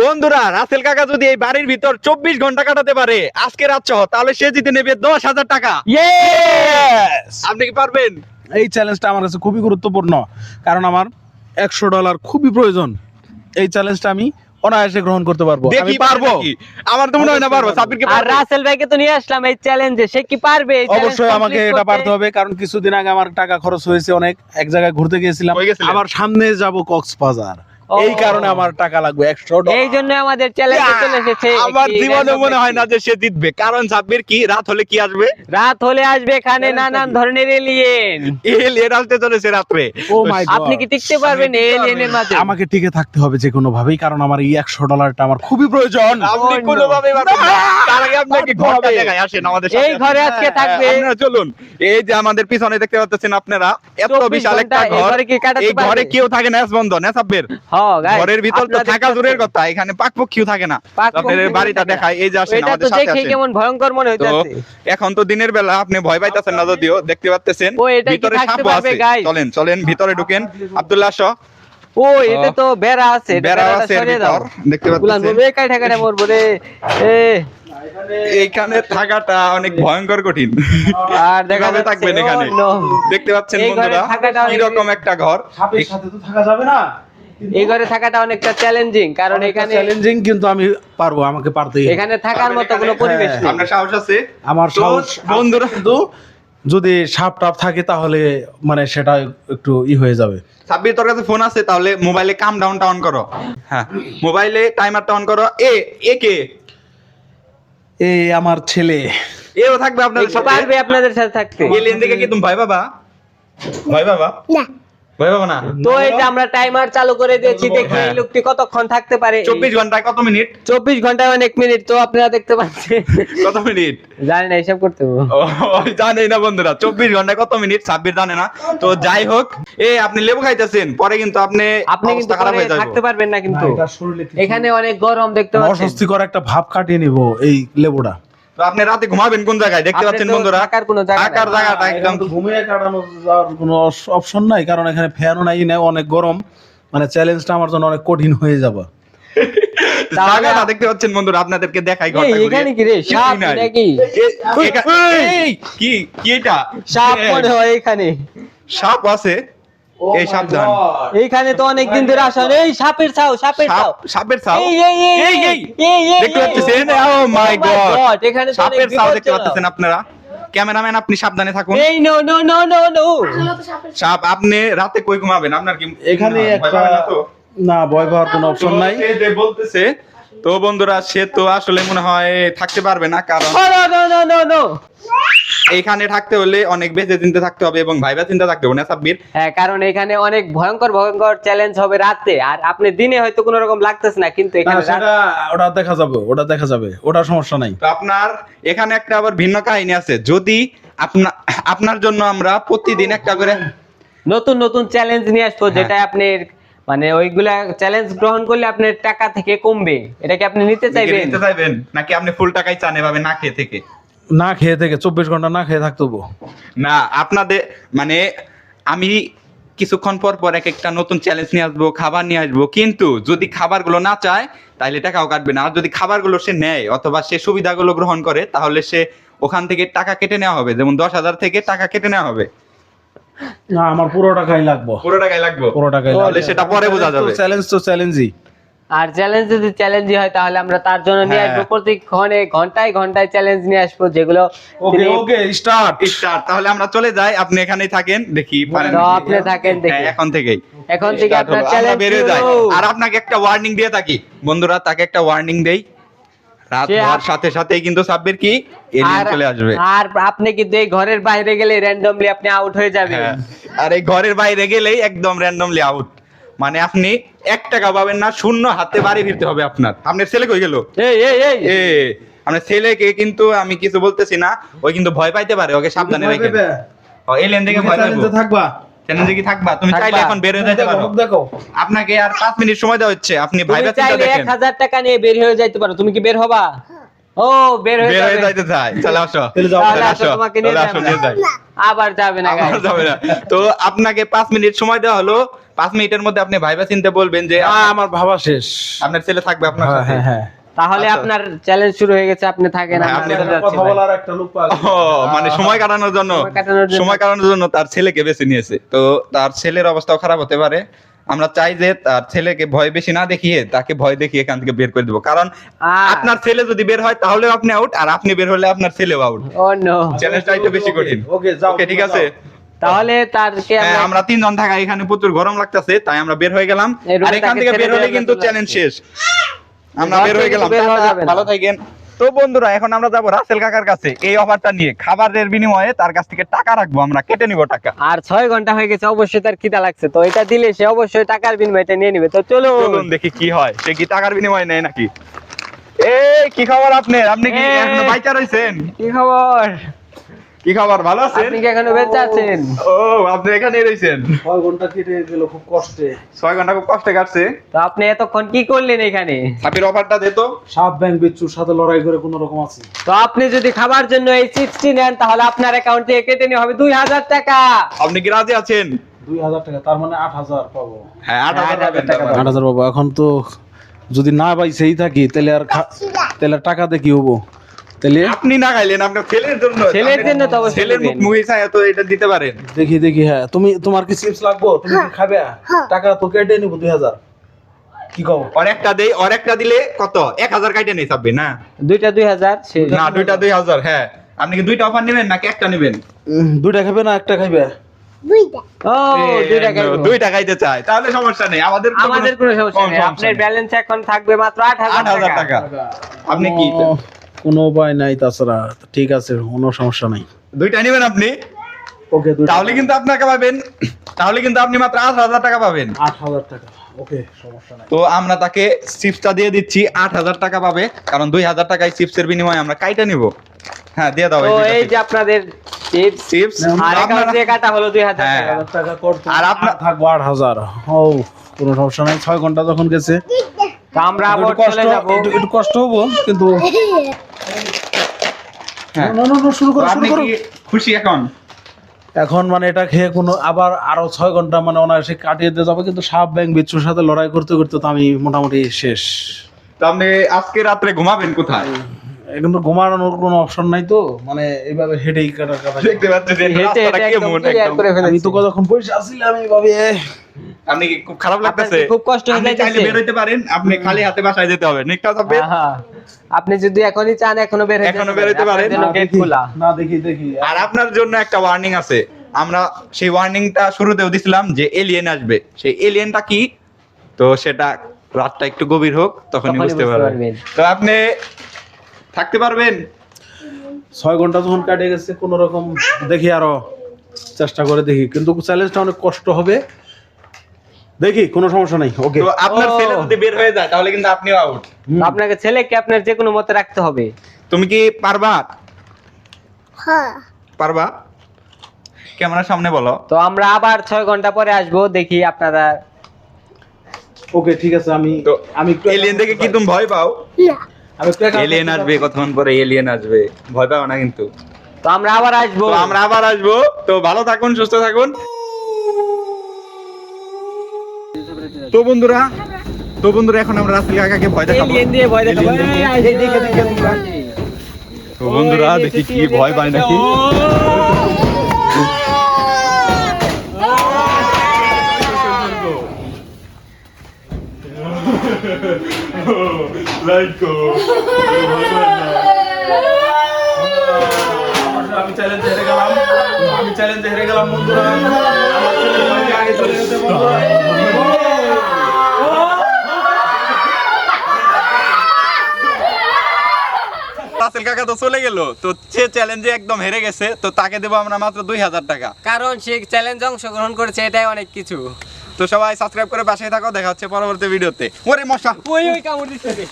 বন্ধুরা রাসেল কাকা যদি এই বাড়ির ভিতর চব্বিশ ঘণ্টা কাটাতে পারে আজকে রাত সহ তাহলে সে জিতে নেবে দশ হাজার টাকা। আপনি কি পারবেন? এই চ্যালেঞ্জটা আমার কাছে খুবই গুরুত্বপূর্ণ কারণ আমার একশো ডলার খুবই প্রয়োজন। এই চ্যালেঞ্জটা আমি অনায়াসে গ্রহণ করতে পারব। দেখি পারব। আমার তো মনে হয় না পারব। সাব্বিরকে আর রাসেল ভাইকে তো নিয়ে আসলাম এই চ্যালেঞ্জে সে কি পারবে? এই অবশ্যই আমাকে এটা পারতে হবে কারণ কিছুদিন আগে আমার টাকা খরচ হয়েছে অনেক। এক জায়গায় ঘুরতে গিয়েছিলাম। আবার সামনে যাব কক্সবাজার। এই কারণে আমার টাকা লাগবে একশো এই জন্য আমাদের চ্যালেঞ্জে চলে এসেছে আমার জীবনে মনে হয় না যে সে জিতবে। কারণ সাব্বির কি রাত হলে কি আসবে? রাত হলে আসবে এখানে নানান ধরনের এলিয়েন এল এর আসতে চলেছে রাত্রে। ও মাই আপনি কি টিকতে পারবেন এলিয়েনের মাঝে? আমাকে টিকে থাকতে হবে যে কোনো ভাবেই কারণ আমার এই একশো ডলারটা আমার খুবই প্রয়োজন। আপনি Oh, no. কোনোভাবেই পারবেন না। তার আগে আপনাকে পারব ঘরটা। দেখাই আসেন আমাদের সাথে? এই ঘরে আজকে হ্যাঁ, থাকবে। আপনারা চলুন। এই যে আমাদের পিছনে দেখতে পাচ্ছেন আপনারা এত 24 বিশাল একটা ঘর। ঘরে এই ঘরে কেউ থাকে না বন্ধ। না সাব্বির। হ guys, ঘরের ভিতর তো থাকা দূরের কথা এখানে পাকপক্ষীও থাকে না। আপনাদের বাড়িটা দেখায় এই যে আসেন এটা তো আমাদের সাথে দেখে কেমন ভয়ঙ্কর মনে হইতাছে। এখন তো দিনের বেলা আপনি ভয় পাইতেছেন না যদিও দেখতে পাচ্ছেন ও, এটা কি ভিতরে পারবে, আছে। চলেন চলেন ভিতরে ঢুকেন। আব্দুল্লাহ শাহ ও এটা তো বেড়া আছে বেড়া আছে দেখতে পাচ্ছেন। বলবে কাই ঠাকাটা মরবো রে। এ। এইখানে থাকাটা অনেক ভয়ঙ্কর কঠিন। আর দেখা থাকবেন এখানে? দেখতে পাচ্ছেন বন্ধুরা অনেক- কীরকম একটা ঘর। সাপের সাথে তো থাকা যাবে না। এই ঘরে থাকাটা অনেকটা চ্যালেঞ্জিং কারণ এখানে চ্যালেঞ্জিং কিন্তু আমি পারব আমাকে পারতেই হবে। এখানে থাকার মতো কোনো পরিবেশ নেই। আপনার সাহস আছে। আমার সাহস বন্ধুরা কিন্তু যদি সাপ টাপ থাকে তাহলে মানে সেটা একটু ই হয়ে যাবে। সাব্বির তোর কাছে ফোন আছে তাহলে মোবাইলে কাম ডাউনটা অন করো। হ্যাঁ মোবাইলে টাইমারটা অন করো। এ এ কে? এই আমার ছেলে। এও থাকবে আপনাদের সাথে। পারবে আপনাদের সাথে থাকতে? এ লেন দেখে কি তুমি ভয় পাবা ভয় পাবা না। ভয় পাবা না। তো এই যে আমরা টাইমার চালু করে দিয়েছি দেখি এই। লোকটি কতক্ষণ থাকতে পারে। চব্বিশ ঘন্টায় কত মিনিট? চব্বিশ ঘন্টায় অনেক মিনিট তো আপনারা দেখতে পাচ্ছেন। কত মিনিট? জানি না হিসাব করতে হবে। ও না বন্ধুরা ঘন্টায় কত মিনিট? ছাব্বিশ জানে না। তো যাই হোক এ আপনি লেবু খাইতেছেন। পরে কিন্তু আপনি আপনি কিন্তু খারাপ হয়ে যাবে থাকতে পারবেন না কিন্তু। এখানে অনেক গরম দেখতে পাচ্ছেন। অস্বস্তিকর একটা ভাব কাটিয়ে নিব এই লেবুটা। তো আপনি রাতে ঘুমাবেন কোন জায়গায়? দেখতে পাচ্ছেন বন্ধুরা থাকার কোনো জায়গা থাকার। জায়গাটা একদম ঘুমিয়ে কাটানো যাওয়ার কোনো অপশন নাই কারণ এখানে ফ্যানও নাই নাই অনেক গরম। মানে চ্যালেঞ্জটা আমার জন্য অনেক কঠিন হয়ে যাবে। জায়গাটা দেখতে পাচ্ছেন বন্ধুরা আপনাদেরকে দেখাই ঘরটা এখানে কি রে? সাপ নাকি? এ- এখা- এই, কি কি এটা? সাপ মনে হয় এখানে। সাপ আছে। এই সাবধান। এইখানে তো অনেক দিন ধরে আসা এই সাপের ছাও সাপের ছাও। সাপের ছাও? এই এই এই এই, এই, এই, এই, দেখতে পাচ্ছেন? ও মাই Oh গড এখানে সাপের ছাও দেখতে পাচ্ছেন আপনারা? ক্যামেরাম্যান আপনি সাবধানে থাকুন। এই no no no no no সাপ আপনি রাতে কই ঘুমাবেন? আপনার কি এখানে একটা না ভয় পাওয়ার কোনো অপশন নাই। সে যে বলতেছে তো বন্ধুরা সে তো আসলে মনে হয় থাকতে পারবে না কারণ no no no no no এইখানে থাকতে হলে অনেক বেঁচে চিন্তা থাকতে হবে এবং ভাইবা চিন্তা থাকতে হবে না সাব্বির? হ্যাঁ কারণ এখানে অনেক ভয়ঙ্কর ভয়ঙ্কর চ্যালেঞ্জ হবে রাতে। আর আপনি দিনে হয়তো কোনো রকম লাগতেছে না কিন্তু এখানে সেটা ওটা দেখা যাবে ওটা দেখা যাবে ওটা সমস্যা নাই। তো আপনার এখানে একটা আবার ভিন্ন কাহিনী আছে। যদি আপনার আপনার জন্য আমরা প্রতিদিন একটা করে নতুন নতুন চ্যালেঞ্জ নিয়ে আসব হ্যাঁ। যেটা আপনি মানে ওইগুলা চ্যালেঞ্জ গ্রহণ করলে আপনার টাকা থেকে কমবে। এটা কি আপনি নিতে চাইবেন? নিতে চাইবেন? নাকি আপনি ফুল টাকাই চান এভাবে না খেয়ে থেকে? না খেয়ে থেকে চব্বিশ ঘণ্টা না খেয়ে থাকতে। না আপনাদের মানে আমি কিছুক্ষণ পর পর এক একটা নতুন চ্যালেঞ্জ নিয়ে আসব খাবার নিয়ে আসব কিন্তু যদি খাবারগুলো না চায় তাহলে টাকাও কাটবে না। আর যদি খাবারগুলো সে নেয় অথবা সে সুবিধাগুলো গ্রহণ করে তাহলে সে ওখান থেকে টাকা কেটে নেওয়া হবে। যেমন দশ হাজার থেকে টাকা কেটে নেওয়া হবে। না আমার পুরো টাকাই লাগবো। পুরো টাকাই লাগবে। পুরো টাকাই তাহলে সেটা পরে বোঝা যাবে। চ্যালেঞ্জ তো চ্যালেঞ্জই আর চ্যালেঞ্জ যদি চ্যালেঞ্জই হয় তাহলে আমরা তার জন্য নিয়ে হ্যাঁ। আসব। প্রতিক্ষণে ঘন্টায় ঘন্টায় চ্যালেঞ্জ নিয়ে আসব যেগুলো ওকে ওকে স্টার্ট স্টার্ট তাহলে আমরা চলে যাই। আপনি এখানেই থাকেন দেখি পারেন আপনি থাকেন দেখি। হ্যাঁ, এখন থেকেই। এখন থেকে আপনার চ্যালেঞ্জ বেড়ে যাই। আর আপনাকে একটা ওয়ার্নিং দিয়ে থাকি। বন্ধুরা তাকে একটা ওয়ার্নিং দেই। রাত সে হওয়ার সাথে সাথেই কিন্তু সাব্বির কি? এলিয়েন চলে আসবে। আর আপনি কিন্তু এই ঘরের বাইরে গেলে র্যান্ডমলি আপনি আউট হয়ে যাবেন। আর এই ঘরের বাইরে গেলেই একদম র্যান্ডমলি আউট মানে আপনি এক টাকা পাবেন না শূন্য হাতে বাড়ি ফিরতে হবে আপনার। আপনার ছেলে কই গেল? এই এই এই। আপনার ছেলেকে কিন্তু আমি কিছু বলতেছি না ওই কিন্তু ভয় পাইতে পারে ওকে সাবধানে রাখেন। ভয় থাকবা। চ্যালেঞ্জে কি থাকবা? তুমি চাইলে এখন বের হয়ে যেতে পারো। দেখো আপনাকে আর পাঁচ মিনিট সময় দেওয়া হচ্ছে আপনি ভাইবা চিন্তা দেখেন। টাকা নিয়ে বের হয়ে যাইতে পারো। তুমি কি বের হবা? ও বের হয়ে বের হয়ে যাইতে চাই চলে আসো। চলে আসো। আসো, তোমাকে নিয়ে চলে আসো যাব। নিয়ে যাই। আবার যাবে না যাবে না। তো আপনাকে পাঁচ মিনিট সময় দেওয়া হলো। পাঁচ মিনিটের মধ্যে আপনি ভাইবা চিনতে বলবেন যে আমার ভাবা শেষ। আপনার ছেলে থাকবে আপনার হ্যাঁ সাথে। হ্যাঁ হ্যাঁ। তাহলে আচ্ছা। আপনার চ্যালেঞ্জ শুরু হয়ে গেছে আপনি থাকেন হ্যাঁ, আপনি কথা বলার একটা লোক মানে সময় কাটানোর জন্য সময় কাটানোর জন্য। তার ছেলেকে বেছে নিয়েছে। তো তার ছেলের অবস্থাও খারাপ হতে পারে। আমরা চাই যে তার ছেলেকে ভয় বেশি না দেখিয়ে তাকে ভয় দেখিয়ে এখান থেকে বের করে দেবো। কারণ আপনার ছেলে যদি বের হয় তাহলে আপনি আউট আর আপনি বের হলে আপনার ছেলেও আউট ও নো চ্যালেঞ্জটা একটু বেশি কঠিন। ওকে যাও ওকে ঠিক আছে? তাহলে তারকে হ্যাঁ, আমরা তিনজন থাকা এখানে প্রচুর গরম লাগতেছে তাই আমরা বের হয়ে গেলাম। আর এখান থেকে বের হলে কিন্তু চ্যালেঞ্জ শেষ। আমরা বের হয়ে গেলাম। ভালো থাকেন। তো বন্ধুরা এখন আমরা যাব রাসেল কাকার কাছে। এই অফারটা নিয়ে খাবারের বিনিময়ে তার কাছ থেকে টাকা রাখব আমরা কেটে নিব টাকা। আর ছয় ঘণ্টা হয়ে গেছে অবশ্যই তার খিদা লাগছে। তো এটা দিলে সে অবশ্যই টাকার বিনিময়টা নিয়ে নিবে। তো চলো চলুন দেখি কি হয়। সে কি টাকার বিনিময়ে নেয় নাকি? এই কি খবর আপনার? আপনি কি। এখনও বাইচা রইছেন কি খবর? কি খবর ভালো আছেন? আপনি এখনও বেঁচে আছেন? ও আপনি এখানে রইছেন ছয় ঘণ্টা কেটে গেল খুব কষ্টে। ছয় ঘণ্টা খুব কষ্টে কাটছে। তো আপনি এতক্ষণ কি করলেন এখানে? সাপির অফারটা দে তো। সাপ ব্যাংক বিচ্ছুর সাথে লড়াই করে কোন রকম আছে। তো আপনি যদি খাবার জন্য এই চিপসটি নেন তাহলে আপনার অ্যাকাউন্ট থেকে কেটে নেওয়া হবে দুই হাজার টাকা। আপনি কি রাজি আছেন? দুই হাজার টাকা তার মানে আট হাজার পাবো। হ্যাঁ আট হ্যাঁ, টাকা তার মানে। আট হাজার পাবো। এখন তো যদি না পাই সেই থাকি তাহলে আর তাহলে টাকা টাকাতে কি হব? তাহলে আপনি না খাইলেন আপনার ছেলের জন্য। ছেলের জন্য তো ছেলের মুখ মুখে চাই তো এটা দিতে পারেন। দেখি দেখি হ্যাঁ। তুমি তোমার কি চিপস লাগবো? তুমি কি খাবে? টাকা তো কেটে নিবো দুই হাজার। কি কও আর দেই আর দিলে কত? এক হাজার নেই চাপবে না? দুইটা না দুইটা দুই হাজার। হ্যাঁ। আপনি কি দুইটা অফার নেবেন নাকি একটা নেবেন? দুইটা খাবে না একটা খাইবে? ও দুইটা এ, খাইবো। দুইটা খাইতে চাই তাহলে সমস্যা নেই আমাদের আমাদের কোনো সমস্যা নেই। আপনার ব্যালেন্স এখন থাকবে মাত্র আট আট হাজার হাজার টাকা। টাকা। আপনি কি কোনো- উপায় নাই তাছাড়া ঠিক আছে কোনো সমস্যা নাই। দুইটা নেবেন আপনি? ওকে তাহলে কিন্তু আপনাকে পাবেন তাহলে কিন্তু আপনি মাত্র আট হাজার টাকা পাবেন। আট হাজার টাকা ওকে সমস্যা নাই। তো আমরা তাকে চিপসটা দিয়ে দিচ্ছি আট হাজার টাকা পাবে কারণ দুই হাজার টাকায় চিপসের বিনিময়ে আমরা কাইটা নিব। হ্যাঁ দিয়ে দাও এই যে আপনাদের চিপস চিপস আর থেকে কাটা হলো দুই হাজার হ্যাঁ। টাকা। আর আপনার- থাকব আট হাজার। ও কোনো সমস্যা নাই ছয় ঘণ্টা যখন গেছে। তো আমরা একটু আবার কষ্ট চলে যাব। একটু- একটু কষ্ট হব কিন্তু শুরু তো করো শুরু করো। খুশি এখন? এখন মানে এটা খেয়ে কোনো আবার আরও ছয় ঘণ্টা মানে অনায়াসে কাটিয়ে দিয়ে যাবে কিন্তু সাপ ব্যাংক বিচ্ছুর সাথে লড়াই করতে করতে তো আমি মোটামুটি শেষ। তো আপনি আজকে রাত্রে ঘুমাবেন কোথায়? কিন্তু ঘুমানোর কোনো অপশন নাই তো মানে এইভাবে হেঁটেই কাটা কাটা দেখতে পাচ্ছেন যে হেঁটে রাস্তাটা হেঁটে একদম কেমন একদম। আমি। তো আসছিলাম এইভাবে আপনি কি খুব খারাপ লাগতেছে? খুব কষ্ট হয়ে আপনি চাইলে বের হইতে পারেন আপনি খালি হাতে বাসায় যেতে হবে। নিকটা যাবে আহা। আপনি যদি এখনই চান এখনও বের হইতে এখনও বের হইতে পারেন। না গেট দেখি খোলা না দেখি দেখি। আর আপনার জন্য একটা ওয়ার্নিং আছে। আমরা সেই ওয়ার্নিংটা শুরুতেও দিছিলাম যে এলিয়েন আসবে। সেই এলিয়েনটা কি? তো সেটা রাতটা একটু গভীর হোক তখনই বুঝতে পারবেন। তো আপনি থাকতে পারবেন? ছয় ঘণ্টা যখন কাটে গেছে কোন রকম দেখি আরও চেষ্টা করে দেখি। কিন্তু চ্যালেঞ্জটা অনেক কষ্ট হবে। দেখি কোনো সমস্যা নাই ওকে তো আপনার ছেলে যদি বের হয়ে যায় তাহলে কিন্তু আপনিও আউট আপনাকে ছেলেকে আপনার যে কোনো মতে রাখতে হবে? তুমি কি পারবা? হ্যাঁ। পারবা? ক্যামেরার সামনে বলো। তো আমরা আবার ছয় ঘণ্টা পরে আসব দেখি আপনারা ওকে ঠিক আছে আমি তো আমি একটু এলিয়েন দেখে কি তুমি ভয় পাও? আমি একটু এলিয়েন আসবে কতক্ষণ পরে এলিয়েন আসবে? ভয় পাও না কিন্তু। তো আমরা আবার আসব। আমরা আবার আসব। তো ভালো থাকুন সুস্থ থাকুন। তো বন্ধুরা তো বন্ধুরা এখন আমরা রাসেল কাকাকে ভয় দেখাবো। এলিয়েন দিয়ে ভয় দেখাবো। Alien এই, এই, দেখে, দেখে, দেখে। তো বন্ধুরা দেখি কি ভয় পায় নাকি। আমি চ্যালেঞ্জ হেরে গেলাম। আমি চ্যালেঞ্জ হেরে গেলাম বন্ধুরা। আমার ছেলে আগে চলে গেছে বন্ধুরা। কাকা তো চলে গেল। তো সে চ্যালেঞ্জে একদম হেরে গেছে তো তাকে দেবো আমরা মাত্র দুই হাজার টাকা। কারণ সে চ্যালেঞ্জ অংশগ্রহণ করেছে এটাই অনেক কিছু। তো সবাই সাবস্ক্রাইব করে পাশে থাকো দেখা হচ্ছে পরবর্তী ভিডিওতে ওরে মশা! ওই ওই কামড় দিচ্ছে।